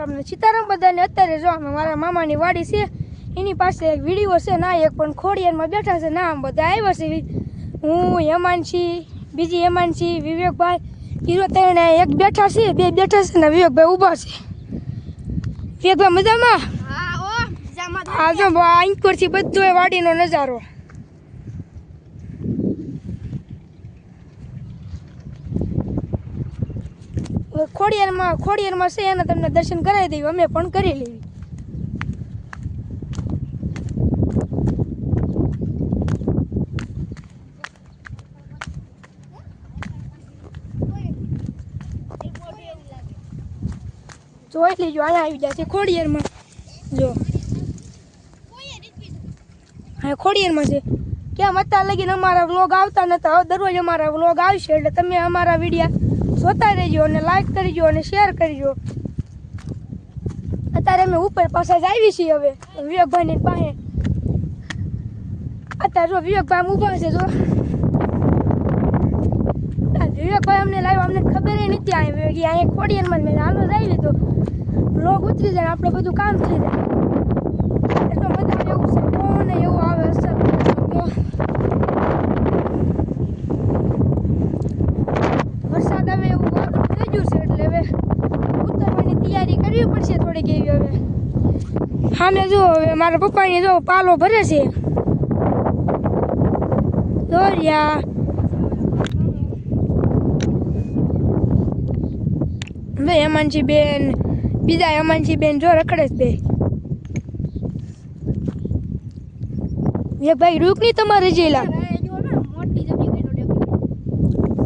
આપણે સીતારામ બધાને અત્યારે જો અમે મારા મામાની વાડી છે એની પાસે એક વીડિયો છે ના એક પણ ખોડિયારમાં બેઠા છે ના આમ બધા આવ્યા છે. હું હેમાનસિંહ બીજી હેમાનસિંહ વિવેકભાઈ હીરો ત્રણે એક બેઠા છે બે બેઠા છે ને વિવેકભાઈ ઊભા છે. વિવેકભાઈ મજામાં? હા જો અહીંકોરથી બધો વાડીનો નજારો. ખોડિયારમાં ખોડિયારમાં છે એને તમને દર્શન કરાવી દઈએ, અમે પણ કરી લેવી. જોઈ લેજો અહીંયા આવી જાય છે ખોડિયારમાં. જો. હા, ખોડિયારમાં છે. કેમ અત્યાર લગીને અમારા વ્લોગ આવતા નતા દરરોજ અમારા વ્લોગ આવશે એટલે તમે અમારા વિડીયા જોતા રહેજો અને લાઈક કરજો અને શેર કરજો. અત્યારે અમે ઉપર પાછા જ આવી છીએ હવે. વિવેકભાઈની પાસે. અત્યારે જો વિવેકભાઈ ઊભા છે, જો. વિવેકભાઈ અમને લાવ્યો, અમને ખબર નથી આવી અહીંયા ખોડિયારમાં જ મેં હાલો જ આવી તો. લોગ ઉતરી જાય આપણે બધું કામ થઈ જાય એટલો મજા આવે એવું છે કોને એવું આવે અસર વરસાદ આવે એવું વાદળ થઈ ગયું છે એટલે હવે ઉતરવાની તૈયારી કરવી પડશે થોડીક એવી હવે? સામે જો હવે મારા પપ્પાની જો પાલો ભરે છે. દોરિયા. બે હેમાંશી બેન બીજા હેમાંશી બેન જો રખડે છે બે. એ ભાઈ રૂક નહીં તમારે જેલા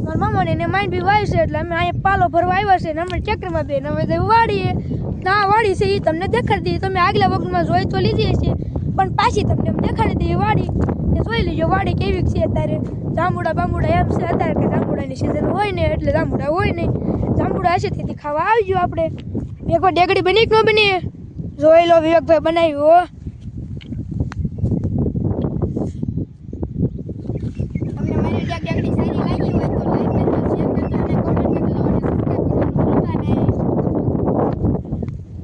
મારા મામાને એને માઇન્ડ બી વાય છે એટલે અમે અહીંયા પાલો ભરવા આવ્યા છે ને અમે ચક્રમાં બેન અમે વાળીએ વાડીએ ના વાડી છે એ તમને દેખાડી દઈએ. તમે આગલા વખતમાં જોઈ તો લીધી હશે. પણ પાછી તમને દેખાડી દઈએ વાડી એ જોઈ લેજો વાડી કેવી છે અત્યારે. જાંબુડા બાંબુડા એમ છે અત્યારે કે જાંબુડાની સિઝન હોય ને, એટલે જાંબુડા હોય નહીં. જાંબુડા હશે તેથી ખાવા આવજો આપણે. એકવાર ડેગડી બની કે ન બની જોઈ લો વિવેકભાઈ બનાવ્યું હો તમને મારી ડાક ડાકડી સારી લાગી હોય તો લાઈક કરજો શેર કરજો અને કોમેન્ટ કરજો અને સબસ્ક્રાઇબ કરવાનું ભૂલતા નહીં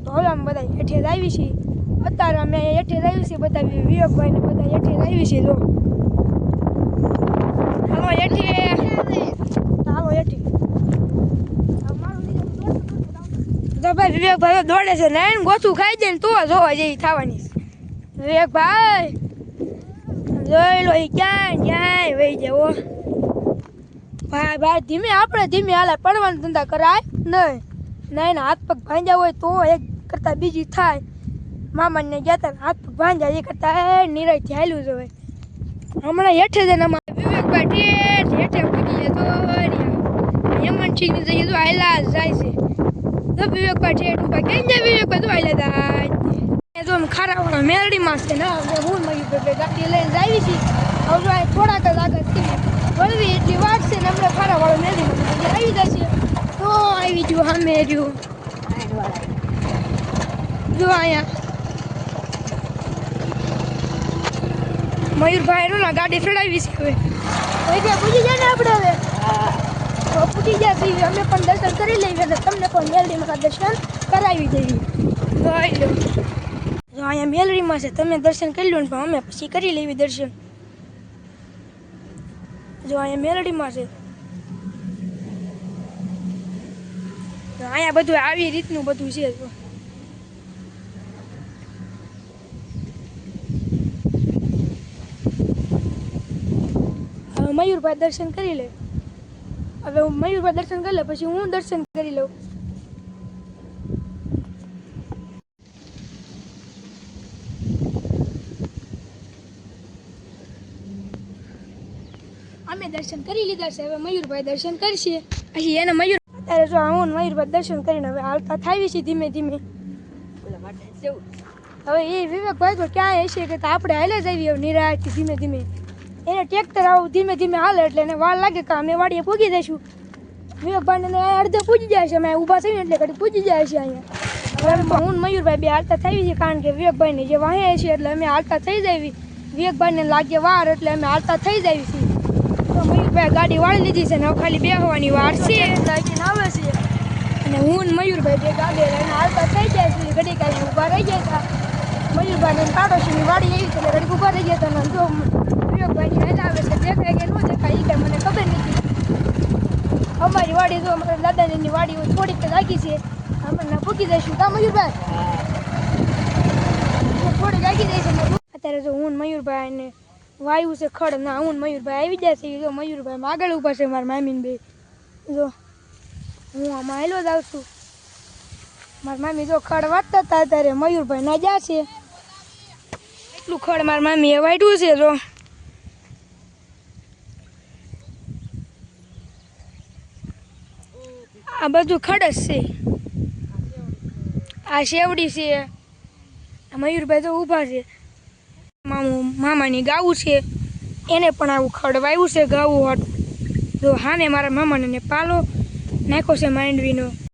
તો હવે અમે બધા હેઠે જ આવી છીએ અત્યારે અમે હેઠે આવી છીએ બધા વિવેકભાઈ ને બધા હેઠે આવી છીએ જો. હાલો, હેઠે. ભાઈ, વિવેકભાઈ દોડે છે ને ગોથું ખાઈ દે ને તો જોવા જેવી થવાની વિવેકભાઈ, જોઈ લો ક્યાંય ક્યાંય વહી જવો ભાઈ ભાઈ, ધીમે આપણે ધીમે હાલે, પડવાનો ધંધા કરાય નહીં. નહીં હાથ પગ ભાંજ્યા હોય તો એક કરતા બીજી થાય. મામાને ગયા હતા હાથ ભાંજા એ કરતા, એ હાલ્યું જ હોય હમણાં હેઠે છે ને અમારે વિવેકભાઈ ઠેઠ હેઠે જાય તો યમનસિંહની જઈએ તો આયલા જાય છે. તો વિવેકભાઈ ઠેઠ ઊભા, કેમ જાય વિવેકભાઈ? તો આયલા જાય. તો ખારાવાળા મેલડીમાં છે ને, હવે હું મળી ભાઈ ગાડી લઈને જ આવી છીએ હવે થોડાક જ આગળથી વળવી એટલી વાત છે ને, હમણાં ખારાવાળો મેલડીમાં આવી જશે. તો આવી ગયું સામે રહ્યું. જો અહીંયા મયુરભાઈ નું ના ગાડી ચડાવી છે હવે. ત્યાં જાય ને આપણે હવે. તો જાય અમે પણ દર્શન કરી લઈએ અને તમને પણ મેલડીમાં દર્શન કરાવી દેવી તો આવી લો. જો અહીંયા મેલડીમાં છે તમે દર્શન કરી લો ને પણ અમે પછી કરી લેવી દર્શન. જો અહીંયા મેલડીમાં છે. અહીંયા બધું આવી રીતનું બધું છે મયુરભાઈ દર્શન કરી લે. હવે હું મયુરભાઈ દર્શન કરી લે પછી હું દર્શન કરી લઉં. અમે દર્શન કરી લીધા છે હવે મયુરભાઈ દર્શન કરશે. પછી એને મયુર અત્યારે જો હું મયુરભાઈ દર્શન કરીને હવે હાલતા થાય છે ધીમે ધીમે. હવે એ વિવેકભાઈ તો ક્યાં હશે કે આપણે હાલે જ આવીએ નિરાશ ધીમે ધીમે. એને ટ્રેક્ટર આવું ધીમે ધીમે હાલે એટલે એને વાર લાગે કે અમે વાડીએ પૂગી દઈશું વિવેકભાઈને અડધે પૂજી જાય છે અમે ઊભા થઈને એટલે ઘડી પૂજી જાય છે અહીંયા. હવે હું મયુરભાઈ બે હાલતા થઈ છે કારણ કે વિવેકભાઈને જે વાહે છે એટલે અમે હાલતા થઈ જાવી વિવેકભાઈને લાગે વાર એટલે અમે હાલતા થઈ જાવી છીએ. તો મયુરભાઈ ગાડી વાળી લીધી છે ને ખાલી બેહવાની વાર છે. લાગીને આવે છે. અને હું મયુરભાઈ બે ગાડી લઈને હાલતા થઈ જાય છે ઘડી કાઢી ઊભા રહી જાય મયુરભાઈ ને પાડોશીની વાડી આવી છે એટલે ઘડીક ઊભા રહી ગયા હતા અને જો વિવેકભાઈની હેલ આવે છે. દેખાય કે ન દેખાય એ કાંઈ મને ખબર નથી. અમારી વાડી જો અમારા દાદાજીની વાડી થોડીક આગી છે. અમને પૂકી દઈશું કા મયુરભાઈ? થોડીક આગી જઈશ અત્યારે જો હું મયુરભાઈ ને વાયુ છે ખડ, ના, હું મયુરભાઈ આવી જાય છે જો મયુરભાઈ આગળ ઊભા છે મારા મામીન બે. જો, હું આમાં હેલો જ આવશું મારા મામી જો ખડ વાટતા હતા, ત્યારે મયુરભાઈ ના જ્યાં છે. એટલું ખડ મારા મામીએ વાટ્યું છે, જો. આ બધું ખડસ છે. આ શેવડી છે. મયુરભાઈ તો ઊભા છે. મામું, મામાની ગાવું છે. એને પણ આવું ખડવાયું છે ગાવું હતું. તો હાને મારા મામાને પાલો નાખ્યો છે માંડવીનો.